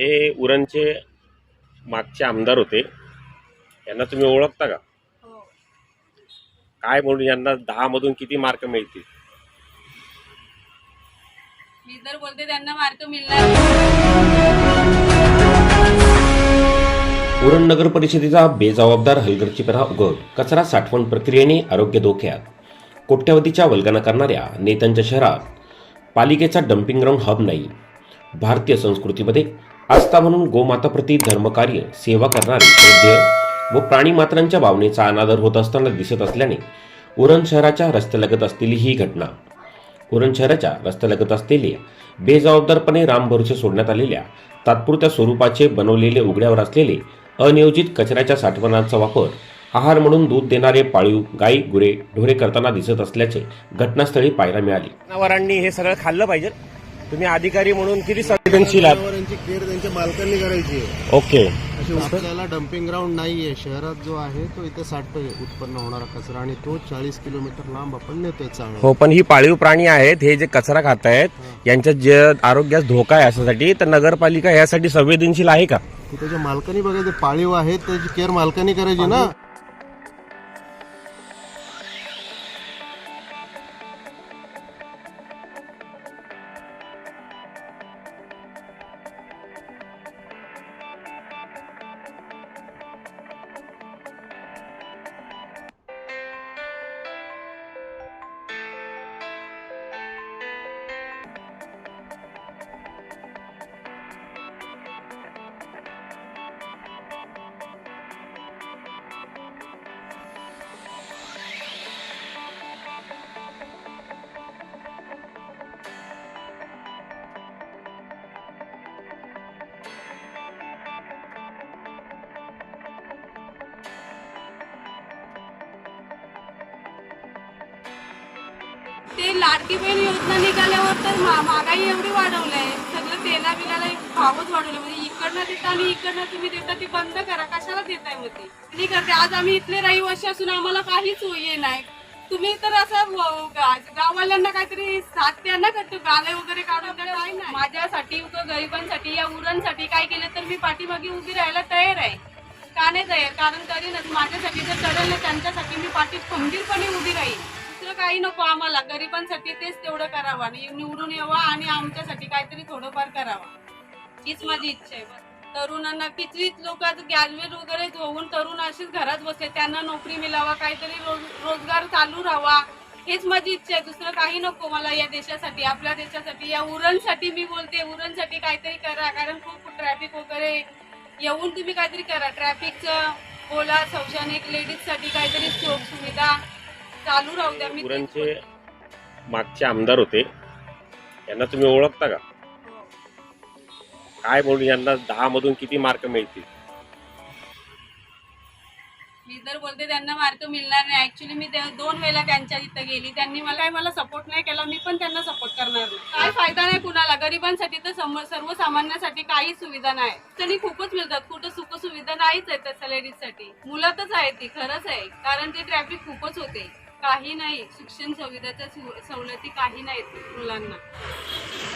हे उरणचे मागचे आमदार होते. यांना तुम्ही ओळखता का? हो. काय म्हणून यांना दहा मधून किती मार्क मिळतील? मी तर बोलते त्यांना मार्क मिळणार उरण नगर परिषदेचा बेजबाबदार हलगर्जीपणा उघड कचरा साठवण प्रक्रियेने आरोग्य धोक्यात. कोट्यवधीच्या वल्गना करणाऱ्या नेत्यांच्या शहरात पालिकेचा डम्पिंग ग्राउंड हब नाही. भारतीय संस्कृतीमध्ये आस्था म्हणून गोमाताप्रती धर्मकार्य सेवा करणारे श्रद्धेय व प्राणीमात्रांच्या भावनेचा अनादर होत असताना दिसत असल्याने उरण शहराच्या रस्त्यालगत असलेली ही घटना. उरण शहराच्या रस्त्यालगत असलेल्या बेजबाबदारपणे राम भरोसे सोडण्यात आलेल्या तात्पुरत्या स्वरूपाचे बनवलेले उघड्यावर असलेले अनियोजित कचऱ्याच्या साठवणांचा वापर आहार म्हणून दूध देणारे पाळीव गाई गुरे ढोरे करताना दिसत असल्याचे घटनास्थळी पाहायला मिळाले. जनावरांनी हे सगळं खाल्लं पाहिजे. तुम्ही अधिकारी म्हणून किती संवेदनशील आहात? जनावरांची केअर त्यांच्या मालकांनी करायची आहे. ओके. आपल्याला डम्पिंग ग्राउंड नाहीये. शहरात जो आहे तो इथे साठतोय उत्पन्न होणारा कचरा आणि तो चाळीस किलोमीटर लांब आपण नेतोय चांगला. हो पण ही पाळीव प्राणी आहेत हे जे कचरा खात आहेत यांच्या जे आरोग्यास धोका आहे यासाठी तर नगरपालिका यासाठी संवेदनशील आहे का? त्याच्या मालकांनी बघायचे पाळीव आहेत त्याची केअर मालकांनी करायची ना? ते लाडकी बहीण योजना निघाल्यावर तर मा- महागाई एवढी वाढवलंय. सगळं तेला बिलाला भावच वाढवलं म्हणजे इकडनं देता आणि इकडनं तुम्ही देता ती बंद करा. कशाला देताय मग ती? नाही करते. आज आम्ही इथले रहिवासी असून आम्हाला काहीच ये नाही. तुम्ही तर असं गाववाल्यांना काहीतरी साथ त्यांना करतो. गाले वगैरे काढून द्या नाही माझ्यासाठी गरिबांसाठी या उरणसाठी काय केलं तर मी पाठीमागे उभी राहायला तयार आहे. का नाही तयार? कारण करीनच माझ्यासाठी जर करेल त्यांच्यासाठी मी पाठी खंबीरपणे उभी राहील दुसरं काही नको आम्हाला. गरिबांसाठी तेच तेवढं करावं आणि निवडून यावं आणि आमच्यासाठी काहीतरी थोडंफार करावं. हीच माझी इच्छा आहे. तरुणांना कितीच लोक ग्रॅज्युएट वगैरे होऊन तरुण अशीच घरात बसले त्यांना नोकरी मिळावा काहीतरी रोज- रोजगार चालू राहावा. हेच माझी इच्छा आहे. दुसरं काही नको मला या देशासाठी आपल्या देशासाठी. या उरणसाठी मी बोलते उरणसाठी काहीतरी करा. कारण खूप ट्रॅफिक वगैरे येऊन तुम्ही काहीतरी करा. ट्रॅफिकचं बोला शौचानिक लेडीजसाठी काहीतरी सुख सुविधा. चालू राहू द्या मी उरणचे मागचे आमदार होते. यांना तुम्ही ओळखता का? काय म्हणून यांना दहा मधून किती मार्क मिळतील? मी तर बोलते त्यांना मार्क मिळणार नाही. ऍक्च्युली मी दोन वेळा त्यांच्या इथं गेली. त्यांनी मला काय मला सपोर्ट नाही केला. मी पण त्यांना सपोर्ट करणार नाही. काय फायदा नाही कुणाला? गरिबांसाठी तर सम- सर्वसामान्यांसाठी काही सुविधा नाही. त्यांनी खूपच मिळतात. कुठं सुख सुविधा नाहीच आहेत त्या लेडीजसाठी मुलातच आहे ती खरंच आहे. कारण ते ट्रॅफिक खूपच होते. काही नाही शिक्षण सुविधाच्या सवलती काही नाहीत मुलांना.